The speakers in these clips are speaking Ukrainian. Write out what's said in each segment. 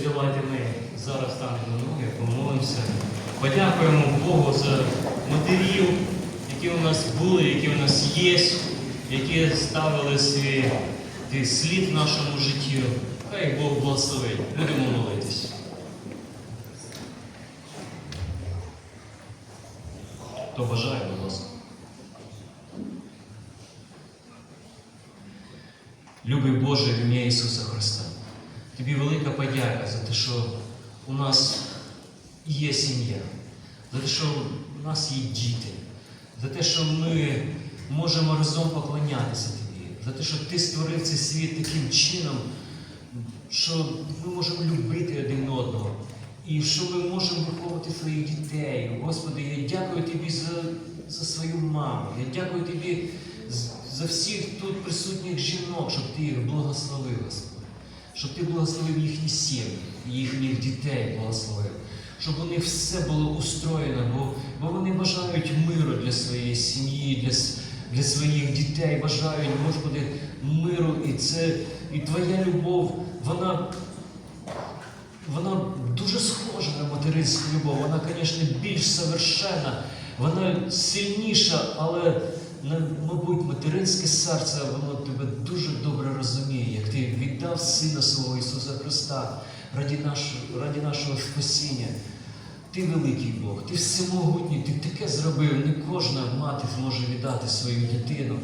і давайте ми зараз станемо на ноги, помолимося. Подякуємо Богу за матерів, які у нас були, які у нас є, які ставили свій слід в нашому житті. Хай Бог благословить. Будемо молитись. Хто бажає, будь ласка. Любий Боже, в ім'я Ісуса Христа. Тобі велика подяка за те, що у нас є сім'я, за те, що у нас є діти, за те, що ми можемо разом поклонятися тобі, за те, що ти створив цей світ таким чином, що ми можемо любити один одного. І що ми можемо виховувати своїх дітей. Господи, я дякую Тобі за, за свою маму. Я дякую Тобі за всіх тут присутніх жінок, щоб Ти їх благословив, Господи. Щоб Ти благословив їхні сім'ї, їхніх дітей благословив. Щоб у них все було устроєно, бо, бо вони бажають миру для своєї сім'ї, для, для своїх дітей, бажають, Господи, миру. І це і Твоя любов, вона вона дуже схожа на материнську любов. Вона, звісно, більш совершенна, вона сильніша, але, мабуть, материнське серце, воно тебе дуже добре розуміє, як ти віддав Сина свого Ісуса Христа раді нашого, раді нашого спасіння. Ти великий Бог, ти всемогутній, ти таке зробив. Не кожна мати зможе віддати свою дитину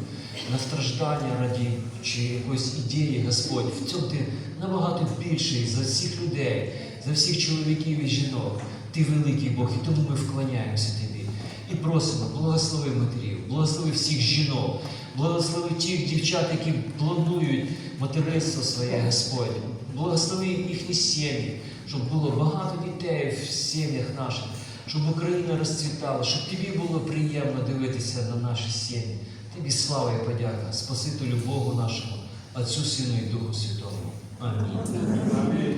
на страждання раді чи якоїсь ідеї, Господь. В цьому ти набагато більший за всіх людей, за всіх чоловіків і жінок. Ти великий Бог, і тому ми вклоняємося тобі. І просимо, благослови матерів, благослови всіх жінок, благослови тих дівчат, які планують материнство своє, Господь. Благослови їхні сім'ї, щоб було багато дітей в сім'ях наших, щоб Україна розцвітала, щоб тобі було приємно дивитися на наші сім'ї. Тобі слава і подяка, Спасителю Богу нашому, Отцю, Сину і Духу Святому. Амінь.